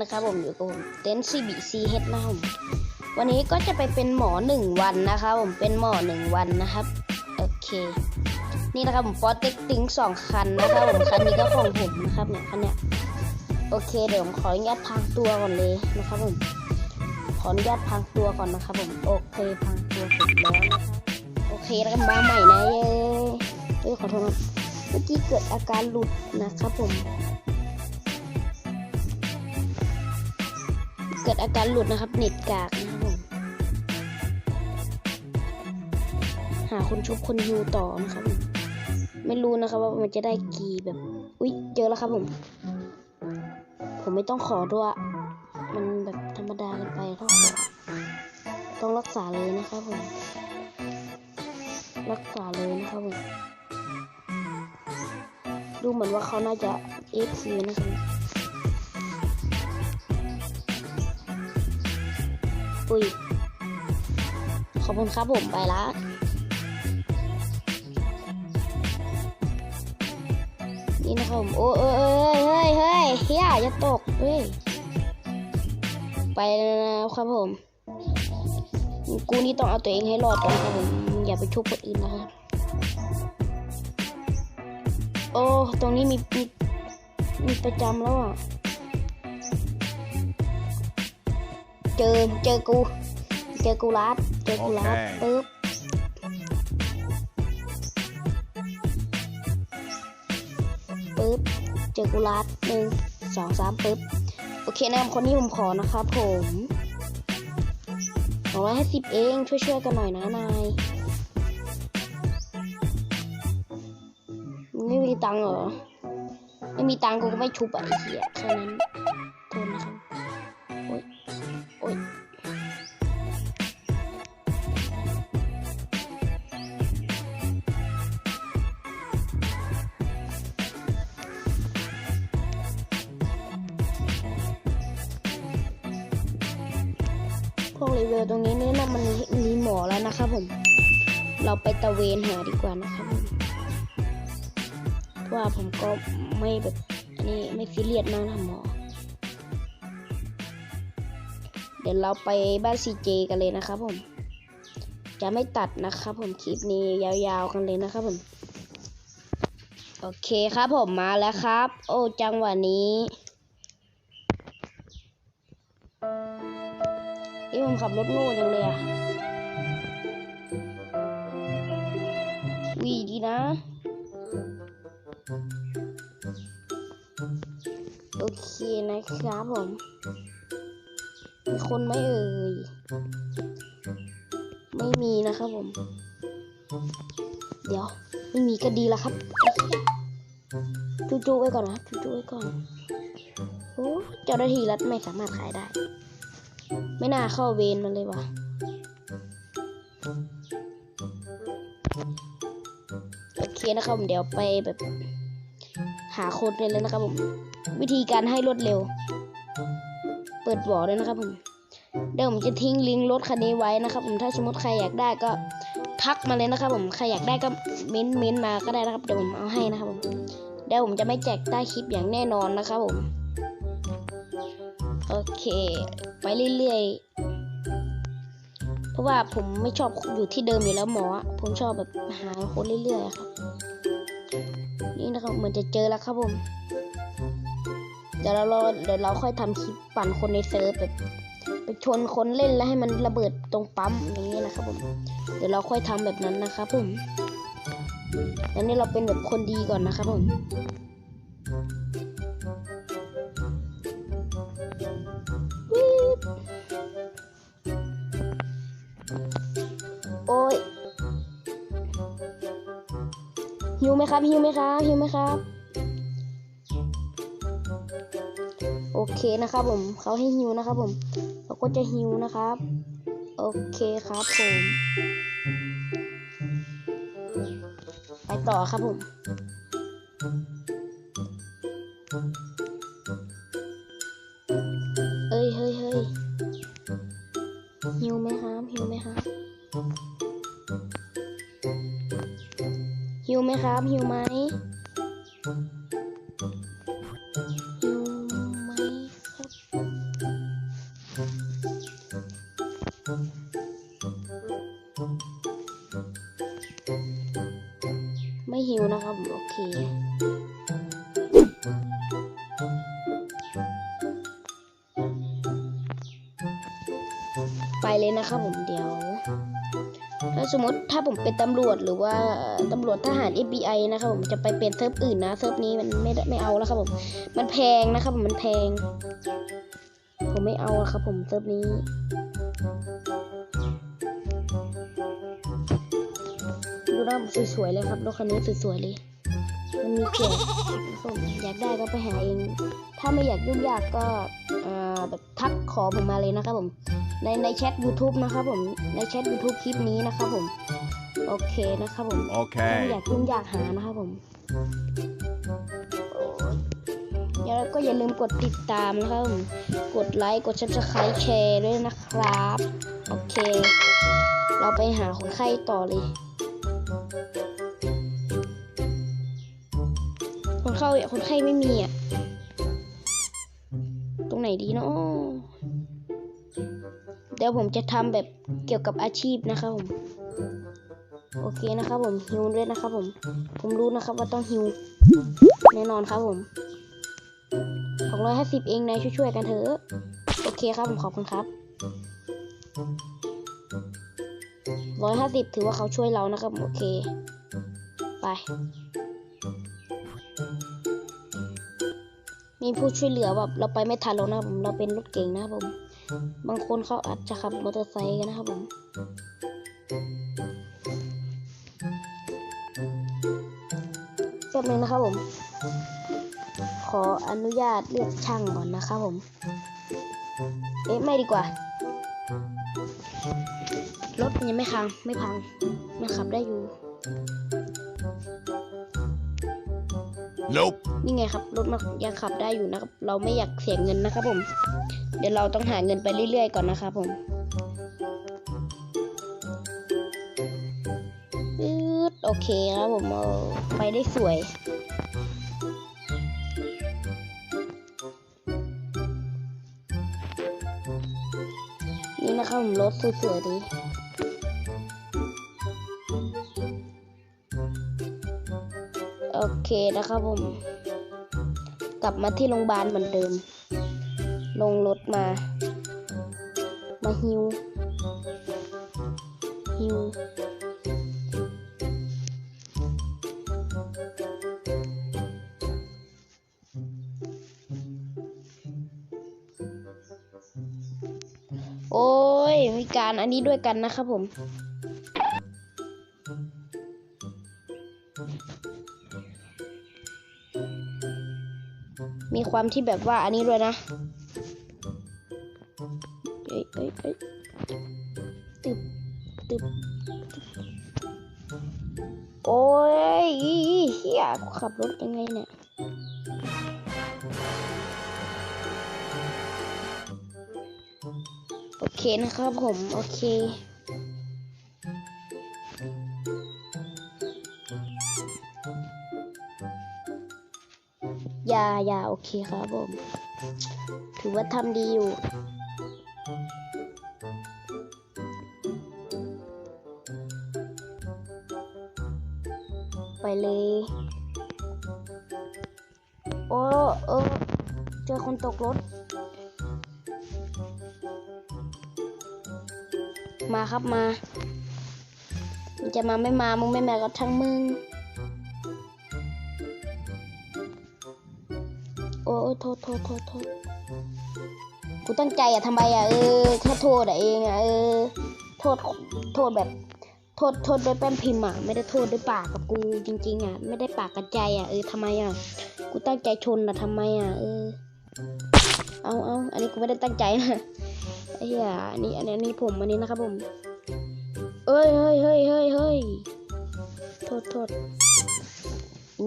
นะครับผมอยู่กับผมเต็นท์ CBCH นะครับผมวันนี้ก็จะไปเป็นหมอหนึ่งวันนะครับผมเป็นหมอหนึ่งวันนะครับโอเค นี่นะครับผมฟอสเต็กติ้งสองคันนะครับผมคันนี้ก็ของผมนะครับเนี่ยคันเนี้ยโอเคเดี๋ยวผมขออนุญาตพังตัวก่อนเลยนะครับผมขออนุญาตพังตัวก่อนนะครับผมโอเคพังตัวเสร็จแล้วนะครับโอเคแล้วกันมาใหม่นะเย้เอ้ยขอโทษนะเมื่อกี้เกิดอาการหลุดนะครับผม กิดอาการหลุดนะครับ เน็ตกากนะครับผมหาคนชุบคนฮิวต่อนะครับผมไม่รู้นะครับว่ามันจะได้กี่แบบ อุ๊ยเจอแล้วครับผม ผมไม่ต้องขอด้วย มันแบบธรรมดาเกันไปถ้าขอต้องรักษาเลยนะครับผม รักษาเลยนะครับผม ดูเหมือนว่าเขาน่าจะ FC นะครับุยขอบคุณครับผมไปละนี่นะครับผมโอ้เอ้ยเฮ้ยเฮ้ยเฮียอย่าตกเฮ้ยไปนะครับผม กูนี่ต้องเอาตัวเองให้รอดก่อนครับผมอย่าไปชุบคนอื่นนะครับโอ้ตรงนี้มีมีมีประจำแล้วอะ จอเจอกู เจอกูรัดเจอกูรัดโอเคปึ๊บปึ๊บเจอกูรัดหนึ่งสองสามปึ๊บโอเคนะครับคนนี้ผมขอนะครับผมสองร้อยห้าสิบเองช่วยช่วยๆกันหน่อยนะนายมึงไม่มีตังค์เหรอ ไม่มีตังค์กูก็ไม่ชุบอะไอ้เหี้ยแค่นั้น วกรีวิวตรงนี้นี่นะมันมีหมอแล้วนะครับผม เราไปตะเวนหาดีกว่านะครับเพราะว่าผมก็ไม่แบบอันนี้ไม่ซีเรียสมากนะหมอ เดี๋ยวเราไปบ้านซีเจกันเลยนะครับผม จะไม่ตัดนะครับผมคลิปนี้ยาวๆกันเลยนะครับผมโอเคครับผมมาแล้วครับ โอ้จังหวะนี้ ผมขับรถโง่จังเลยอะวีดีนะ โอเคนะครับผม มีคนไหมเอ่ย ไม่มีนะครับผม เดี๋ยว ไม่มีก็ดีล้วครับ จู้ๆไว้ก่อนนะ จู้ๆไว้ก่อน โอ้เจ้าหน้าที่รัฐไม่สามารถขายได้ ไม่น่าเข้าเวรมันเลยว่ะโอเคนะครับผมเดี๋ยวไปแบบ หาโคนเลยเลยนะครับผม วิธีการให้รวดเร็ว เปิดบ่อเลยนะครับผมเดี๋ยวผมจะทิ้งลิงก์รถคันนี้ไว้นะครับผมถ้าสมมติใครอยากได้ก็ทักมาเลยนะครับผมใครอยากได้ก็เม้นต์เม้นต์มาก็ได้นะครับเดี๋ยวผมเอาให้นะครับผมเดี๋ยวผมจะไม่แจกใต้คลิปอย่างแน่นอนนะครับผม โอเค ไปเรื่อยๆ เพราะว่าผมไม่ชอบอยู่ที่เดิมอยู่แล้วหมอ ผมชอบแบบหาคนเรื่อยๆครับ นี่นะครับเหมือนจะเจอแล้วครับผม เดี๋ยวเราเดี๋ยวเราค่อยทำคลิปปั่นคนในเซิร์ฟแบบไปชนคนเล่นแล้วให้มันระเบิดตรงปั๊มอย่างนี้นะครับผม เดี๋ยวเราค่อยทำแบบนั้นนะครับผมอันนี้เราเป็นแบบคนดีก่อนนะครับผม หิวไหมครับหิวไหมครับหิวไหมครับ โอเคนะครับผมเขาให้หิวนะครับผมเราก็จะหิวนะครับ โอเคครับผมไปต่อครับผมเอ้ยเฮ้ยเฮ้ยหิวไหมครับหิวไหมครับ ไหมครับหิวไหมหิวไหมครับไม่หิวนะครับ โอเคไปเลยนะครับผมเดี๋ยว สมมติถ้าผมเป็นตำรวจหรือว่าตำรวจทหาร FBI นะครับผมจะไปเป็นเซิร์ฟอื่นนะเซิร์ฟนี้มันไม่ได้ไม่เอาแล้วครับผมมันแพงนะครับผมมันแพง ผมไม่เอาอะครับผมเซิร์ฟนี้ดูหน้าสวยๆเลยครับรถคันนี้สวยๆเลยมันมีแจกผมอยากได้ก็ไปหาเอง ถ้าไม่อยากยุ่งยากก็แบบทักขอผมมาเลยนะครับผม ในในแชท YouTube นะครับผมในแชท YouTube คลิปนี้นะครับผม โอเคนะครับผมถ้าไม่อยา Okay. กยุ่งยากหานะครับผมโอ้ยแล้วก็อย่าลืมกดติดตามนะครับผมกดไลค์กด subscribe แชร์ด้วยนะครับ โอเค เราไปหาคนไข้ต่อเลยคนเข้าคนไข้ไม่มีอะ ตรงไหนดีเนาะเดี๋ยวผมจะทำแบบเกี่ยวกับอาชีพนะครับผม โอเคนะครับผมฮิวด้วยนะครับผม ผมรู้นะครับว่าต้องฮิวแน่นอนครับผมสองร้อยห้าสิบเองนายช่วยๆกันเถอะ โอเคครับผมขอบคุณครับร้อยห้าสิบถือว่าเขาช่วยเรานะครับ โอเค ไป มีผู้ช่วยเหลือแบบเราไปไม่ทันแล้วนะผมเราเป็นรถเก่งนะครับผม บางคนเขาอาจจะขับมอเตอร์ไซค์กันนะครับผมแป๊บนึงนะครับผม ขออนุญาตเรียกช่างก่อนนะครับผม เอ๊ะ ไม่ดีกว่า รถมันยังไม่พัง ไม่พังมันขับได้อยู่ Nope. นี่ไงครับ รถมันยังขับได้อยู่นะครับ เราไม่อยากเสียเงินนะครับผม เดี๋ยวเราต้องหาเงินไปเรื่อยๆก่อนนะครับผมโอเคครับผมเอาไปได้สวยนี่นะครับผมรถสวยๆดีโอเคนะครับผม กลับมาที่โรงพยาบาลเหมือนเดิม ลงรถมา มาฮิวฮิวโอ้ย มีการอันนี้ด้วยกันนะครับผม มีความที่แบบว่าอันนี้ด้วยนะ อ้ยเอ้ยตึบตึบโอ้ยเฮียขับรถยังไงเนี่ยโอเคนะครับผม โอเคยายาโอเคครับผม ถือว่าทำดีอยู่ อ้เออ เจอคนตกรถ มาครับมามึงจะมาไม่มา มึงไม่มาก็ทั้งมึง โอ้โทษโทษโทษโทษกูตั้งใจอะทำไมอะเออแค่โทษอะเองอะเออ โทษ โทษแบบ โทษโทษด้วยแป้นพิมพ์อะไม่ได้โทษด้วยปากกับกูจริง ๆอะไม่ได้ปากกับใจอะเออทำไมอะกูตั้งใจชนอะทำไมอะเออเอาเอาอันนี้กูไม่ได้ตั้งใจนะไอ้เหี้ยอันนี้อันนี้อันนี้ผมอันนี้นะครับผมเอ้ยเฮ้ยเฮ้ยเฮ้ยเฮ้ยโทษโทษ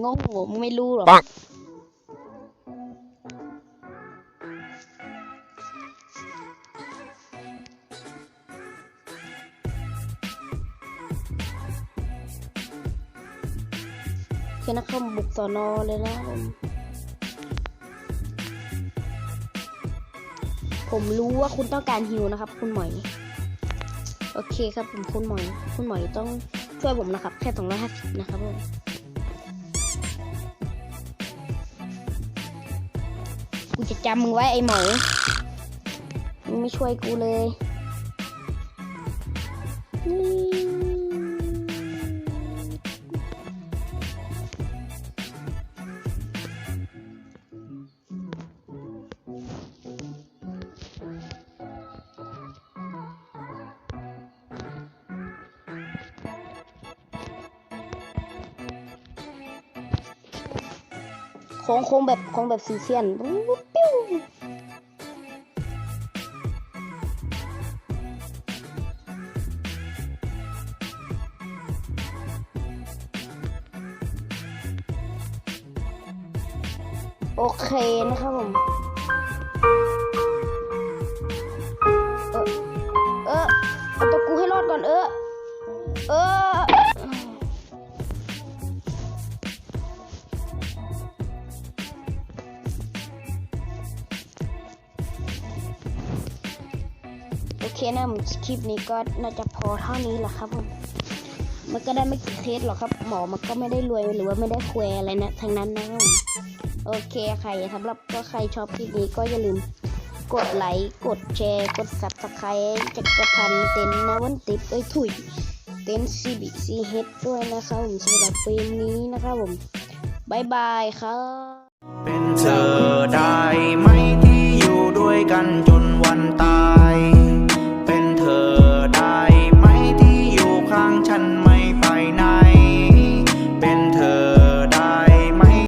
งงหัวมึงไม่รู้หรอ แค่นักข่บบุกสอนอเลยนะผมรู้ว่าคุณต้องการฮิวนะครับ คุณหมอย โอเคครับผมคุณหมอย คุณหมอยต้องช่วยผมนะครับ แค่สองร้อยห้าสิบนะครับผมกูจะจำมึงไว้ไอ้หมอยมึงไม่ช่วยกูเลยนี่ โค้งโค้งแบบโค้งแบบสีเซียนปิ้วโอเคนะครับผม โอเคนะผมคลิปนี้ก็น่าจะพอเท่านี้แหละครับผมมันก็ได้ไม่กี่เคสหรอกครับ หมอมันก็ไม่ได้รวยหรือว่าไม่ได้แควอะไรนะทั้งนั้นนะครับผมโอเคใครสำหรับก็ใครชอบคลิปนี้ก็อย่าลืมกดไลค์กดแชร์ กด subscribe จักรพันเต็นนะวันติดเอ้ยถุยเต็นท์ CBC H ด้วยนะครับผมสำหรับปีนี้นะครับผมบายบายครับเป็นเธอได้ไหมที่อยู่ด้วยกันจน